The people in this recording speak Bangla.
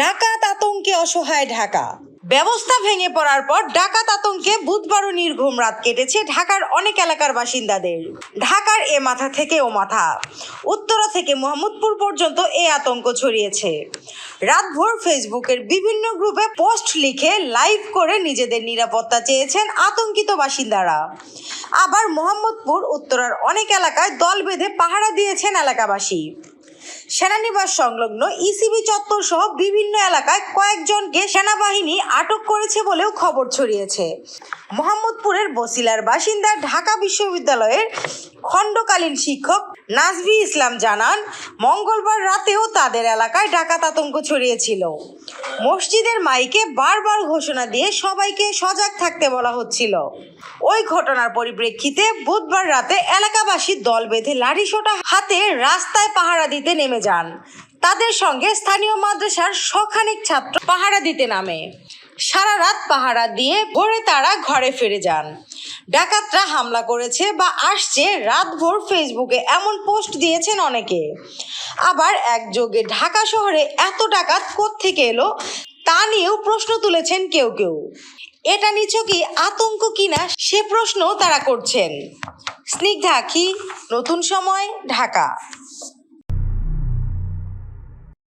ডাকাত আতঙ্কে অসহায় ঢাকা। ব্যবস্থা ভেঙে পড়ার পর ডাকাত আতঙ্কে বুধবারও নির্ঘুম রাত কেটেছে ঢাকার অনেক এলাকার বাসিন্দাদের। ঢাকার এ মাথা থেকে ও মাথা। উত্তরা থেকে মোহাম্মদপুর পর্যন্ত এ আতঙ্ক ছড়িয়েছে। রাতভর ফেসবুকের বিভিন্ন গ্রুপে পোস্ট লিখে লাইভ করে নিজেদের নিরাপত্তা চেয়েছেন আতঙ্কিত বাসিন্দারা। আবার মোহাম্মদপুর, উত্তরার অনেক এলাকায় দল বেঁধে পাহারা দিয়েছেন এলাকাবাসী। সেনানিবাস সংলগ্ন ইসিবি চত্বর সহ বিভিন্ন এলাকায় কয়েকজনকে সেনাবাহিনী আটক করেছে বলেও খবর ছড়িয়েছে। মোহাম্মদপুরের বসিলার বাসিন্দা ঢাকা বিশ্ববিদ্যালয়ের খণ্ডকালীন শিক্ষক নাজভি ইসলাম জানান, মঙ্গলবার রাতেও তাদের এলাকায় ডাকাত আতঙ্ক ছড়িয়েছিল। মসজিদের মাইকে বারবার ঘোষণা দিয়ে সবাইকে সজাগ থাকতে বলা হচ্ছিল। ওই ঘটনার পরিপ্রেক্ষিতে বুধবার রাতে এলাকাবাসী দল বেঁধে লাঠিসোঁটা হাতে রাস্তায় পাহারা দিতে নেমে যান। তাদের সঙ্গে স্থানীয় মাদ্রাসার শখানেক ছাত্র পাহারা দিতে নামে। সারা রাত পাহারা দিয়ে ভোরে তারা ঘরে ফিরে যান। ডাকাতরা হামলা করেছে বা আসছে রাতভর ফেসবুকে এমন পোস্ট দিয়েছেন অনেকে। আবার একযোগে ঢাকা শহরে এত ডাকাত থেকে এলো তা নিয়েও প্রশ্ন তুলেছেন কেউ কেউ। এটা নিছকই আতঙ্ক কিনা সে প্রশ্ন তারা করছেন। স্নিগ্ধা আখি নতুন সময়, ঢাকা।